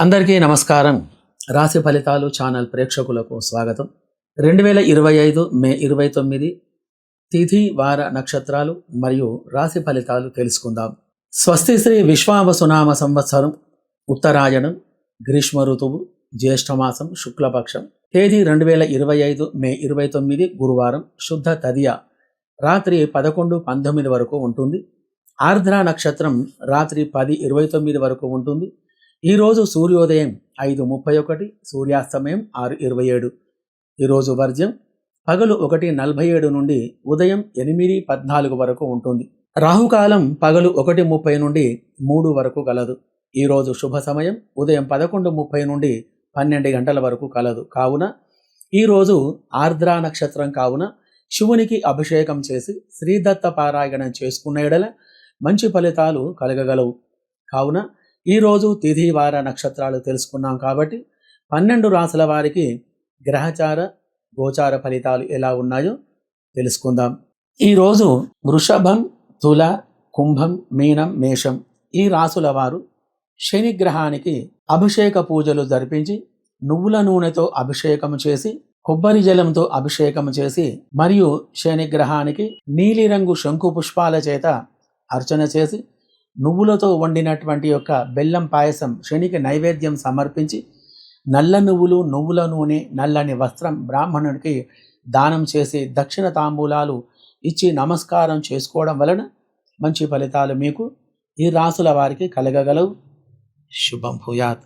అందరికీ నమస్కారం. రాశి ఫలితాలు ఛానల్ ప్రేక్షకులకు స్వాగతం. రెండు వేల ఇరవై ఐదు మే ఇరవై తొమ్మిది తిథి వార నక్షత్రాలు మరియు రాశి ఫలితాలు తెలుసుకుందాం. స్వస్తి శ్రీ విశ్వావసునామ సంవత్సరం ఉత్తరాయణం గ్రీష్మ ఋతువు జ్యేష్ఠమాసం శుక్లపక్షం. తేదీ రెండు వేల ఇరవై ఐదు మే ఇరవై తొమ్మిది గురువారం శుద్ధ తదియ రాత్రి పదకొండు పంతొమ్మిది వరకు ఉంటుంది. ఆర్ద్ర నక్షత్రం రాత్రి పది ఇరవై తొమ్మిది వరకు ఉంటుంది. ఈరోజు సూర్యోదయం ఐదు ముప్పై ఒకటి సూర్యాస్తమయం ఆరు ఇరవై ఏడు. ఈరోజు వర్జ్యం పగలు ఒకటి నలభై ఏడు నుండి ఉదయం ఎనిమిది పద్నాలుగు వరకు ఉంటుంది. రాహుకాలం పగలు ఒకటి ముప్పై నుండి మూడు వరకు కలదు. ఈరోజు శుభ సమయం ఉదయం పదకొండు ముప్పై నుండి పన్నెండు గంటల వరకు కలదు. కావున ఈరోజు ఆర్ద్ర నక్షత్రం కావున శివునికి అభిషేకం చేసి శ్రీదత్త పారాయణం చేసుకున్న ఎడల మంచి ఫలితాలు కలగగలవు. కావున ఈరోజు తిథి వార నక్షత్రాలు తెలుసుకున్నాం కాబట్టి పన్నెండు రాసుల వారికి గ్రహచార గోచార ఫలితాలు ఎలా ఉన్నాయో తెలుసుకుందాం. ఈరోజు వృషభం తుల కుంభం మీనం మేషం ఈ రాసుల వారు శనిగ్రహానికి అభిషేక పూజలు జరిపించి నువ్వుల నూనెతో అభిషేకం చేసి కొబ్బరి జలంతో అభిషేకం చేసి మరియు శనిగ్రహానికి నీలిరంగు శంకు పుష్పాల చేత అర్చన చేసి నువ్వులతో వండినటువంటి యొక్క బెల్లం పాయసం శనికి నైవేద్యం సమర్పించి నల్ల నువ్వులు నువ్వుల నూనె నల్లని వస్త్రం బ్రాహ్మణుడికి దానం చేసి దక్షిణ తాంబూలాలు ఇచ్చి నమస్కారం చేసుకోవడం వలన మంచి ఫలితాలు మీకు ఈ రాసుల వారికి కలగగలవు. శుభం భూయాత్.